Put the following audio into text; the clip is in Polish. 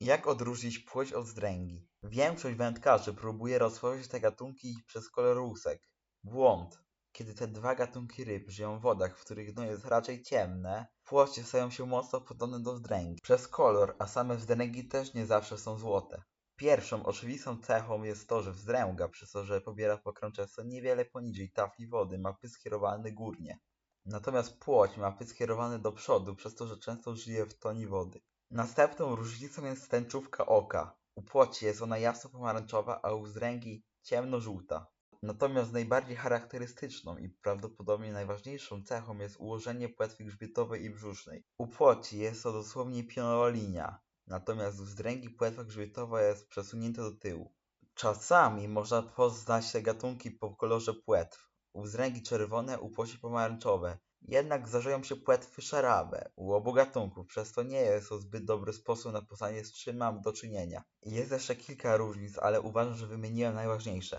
Jak odróżnić płoć od zdręgi? Większość wędkarzy próbuje rozpoznać te gatunki przez kolor łusek. Błąd. Kiedy te dwa gatunki ryb żyją w wodach, w których dno jest raczej ciemne, płocie stają się mocno podobne do wzdręgi. Przez kolor, a same wzdręgi też nie zawsze są złote. Pierwszą oczywistą cechą jest to, że wzdręga, przez to, że pobiera pokrąg często niewiele poniżej tafli wody, ma pysk skierowany górnie. Natomiast płoć ma pysk skierowany do przodu, przez to, że często żyje w toni wody. Następną różnicą jest tęczówka oka. U płoci jest ona jasno pomarańczowa, a u wzdręgi ciemnożółta. Natomiast najbardziej charakterystyczną i prawdopodobnie najważniejszą cechą jest ułożenie płetwy grzbietowej i brzusznej. U płoci jest to dosłownie pionowa linia, natomiast u wzdręgi płetwa grzbietowa jest przesunięta do tyłu. Czasami można poznać te gatunki po kolorze płetw. U wzdręgi czerwone, u płoci pomarańczowe. Jednak zdarzają się płetwy szarawe u obu gatunków, przez to nie jest to zbyt dobry sposób na poznanie z czym mam do czynienia. Jest jeszcze kilka różnic, ale uważam, że wymieniłem najważniejsze.